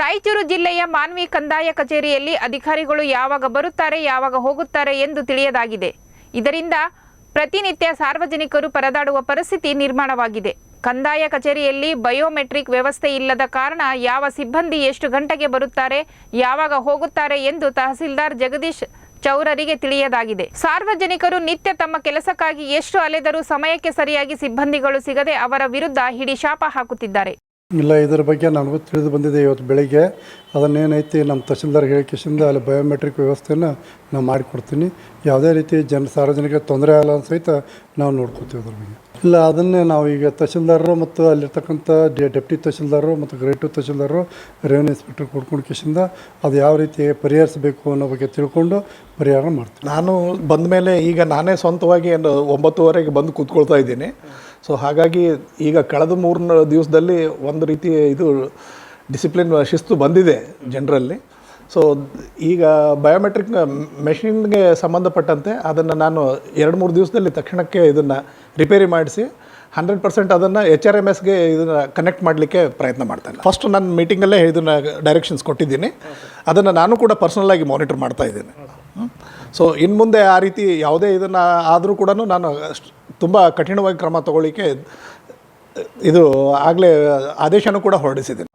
ರಾಯಚೂರು ಜಿಲ್ಲೆಯ ಮಾನ್ವಿ ಕಂದಾಯ ಕಚೇರಿಯಲ್ಲಿ ಅಧಿಕಾರಿಗಳು ಯಾವಾಗ ಬರುತ್ತಾರೆ, ಯಾವಾಗ ಹೋಗುತ್ತಾರೆ ಎಂದು ತಿಳಿಯದಾಗಿದೆ. ಇದರಿಂದ ಪ್ರತಿನಿತ್ಯ ಸಾರ್ವಜನಿಕರು ಪರದಾಡುವ ಪರಿಸ್ಥಿತಿ ನಿರ್ಮಾಣವಾಗಿದೆ. ಕಂದಾಯ ಕಚೇರಿಯಲ್ಲಿ ಬಯೋಮೆಟ್ರಿಕ್ ವ್ಯವಸ್ಥೆ ಇಲ್ಲದ ಕಾರಣ ಯಾವ ಸಿಬ್ಬಂದಿ ಎಷ್ಟು ಗಂಟೆಗೆ ಬರುತ್ತಾರೆ, ಯಾವಾಗ ಹೋಗುತ್ತಾರೆ ಎಂದು ತಹಸೀಲ್ದಾರ್ ಜಗದೀಶ್ ಚೌರರಿಗೆ ತಿಳಿಯದಾಗಿದೆ. ಸಾರ್ವಜನಿಕರು ನಿತ್ಯ ತಮ್ಮ ಕೆಲಸಕ್ಕಾಗಿ ಎಷ್ಟು ಅಲೆದರೂ ಸಮಯಕ್ಕೆ ಸರಿಯಾಗಿ ಸಿಬ್ಬಂದಿಗಳು ಸಿಗದೆ ಅವರ ವಿರುದ್ಧ ಹಿಡಿಶಾಪ ಹಾಕುತ್ತಿದ್ದಾರೆ. ಇಲ್ಲ, ಇದರ ಬಗ್ಗೆ ನನಗೂ ತಿಳಿದು ಬಂದಿದೆ ಇವತ್ತು ಬೆಳಿಗ್ಗೆ. ಅದನ್ನೇನೈತಿ, ನಮ್ಮ ತಹಸೀಲ್ದಾರ್ ಹೇಳಿಕೆಸಿಂದ ಅಲ್ಲಿ ಬಯೋಮೆಟ್ರಿಕ್ ವ್ಯವಸ್ಥೆಯನ್ನು ನಾವು ಮಾಡಿಕೊಡ್ತೀನಿ. ಯಾವುದೇ ರೀತಿ ಜನ ಸಾರ್ವಜನಿಕ ತೊಂದರೆ ಆಗಲ್ಲ ಸಹಿತ ನಾವು ನೋಡ್ಕೊತೀವಿ ಅದ್ರ ಬಗ್ಗೆ. ಇಲ್ಲ, ಅದನ್ನೇ ನಾವು ಈಗ ತಹಸೀಲ್ದಾರರು ಮತ್ತು ಅಲ್ಲಿರ್ತಕ್ಕಂಥ ಡೆಪ್ಟಿ ತಹಸೀಲ್ದಾರರು ಮತ್ತು ಗ್ರೇಡ್ ತಹಸೀಲ್ದಾರರು ರೆವೆನ್ಯೂ ಇನ್ಸ್ಪೆಕ್ಟರ್ ಕೊಡ್ಕೊಂಡು ಅದು ಯಾವ ರೀತಿ ಪರಿಹರಿಸಬೇಕು ಅನ್ನೋ ಬಗ್ಗೆ ತಿಳ್ಕೊಂಡು ಪರಿಹಾರ ಮಾಡ್ತೀನಿ ನಾನು ಬಂದ ಮೇಲೆ ಈಗ ನಾನೇ ಸ್ವಂತವಾಗಿ ಏನು ಒಂಬತ್ತುವರೆಗೆ ಬಂದು ಕೂತ್ಕೊಳ್ತಾ ಇದ್ದೀನಿ. ಸೊ ಹಾಗಾಗಿ ಈಗ ಕಳೆದ ಮೂರು ದಿವಸದಲ್ಲಿ ಒಂದು ರೀತಿ ಇದು ಡಿಸಿಪ್ಲಿನ್ ಶಿಸ್ತು ಬಂದಿದೆ ಜನರಲ್ಲಿ. ಸೊ ಈಗ ಬಯೋಮೆಟ್ರಿಕ್ ಮೆಷಿನ್ಗೆ ಸಂಬಂಧಪಟ್ಟಂತೆ ಅದನ್ನು ನಾನು ಎರಡು ಮೂರು ದಿವಸದಲ್ಲಿ ತಕ್ಷಣಕ್ಕೆ ಇದನ್ನು ರಿಪೇರಿ ಮಾಡಿಸಿ ಹಂಡ್ರೆಡ್ ಪರ್ಸೆಂಟ್ ಅದನ್ನು ಎಚ್ ಆರ್ ಎಂ ಎಸ್ಗೆ ಇದನ್ನು ಕನೆಕ್ಟ್ ಮಾಡಲಿಕ್ಕೆ ಪ್ರಯತ್ನ ಮಾಡ್ತೇನೆ ಫಸ್ಟ್ ನಾನು ಮೀಟಿಂಗಲ್ಲೇ ಇದನ್ನು ಡೈರೆಕ್ಷನ್ಸ್ ಕೊಟ್ಟಿದ್ದೀನಿ. ಅದನ್ನು ನಾನು ಕೂಡ ಪರ್ಸ್ನಲ್ಲಾಗಿ ಮಾನಿಟರ್ ಮಾಡ್ತಾ ಇದ್ದೀನಿ. ಸೊ ಇನ್ನು ಮುಂದೆ ಆ ರೀತಿ ಯಾವುದೇ ಇದನ್ನು ಆದರೂ ಕೂಡ ನಾನು ತುಂಬ ಕಠಿಣವಾಗಿ ಕ್ರಮ ತಗೊಳ್ಳಿಕ್ಕೆ ಇದು ಆಗಲೇ ಆದೇಶನೂ ಕೂಡ ಹೊರಡಿಸಿದ್ದೀನಿ.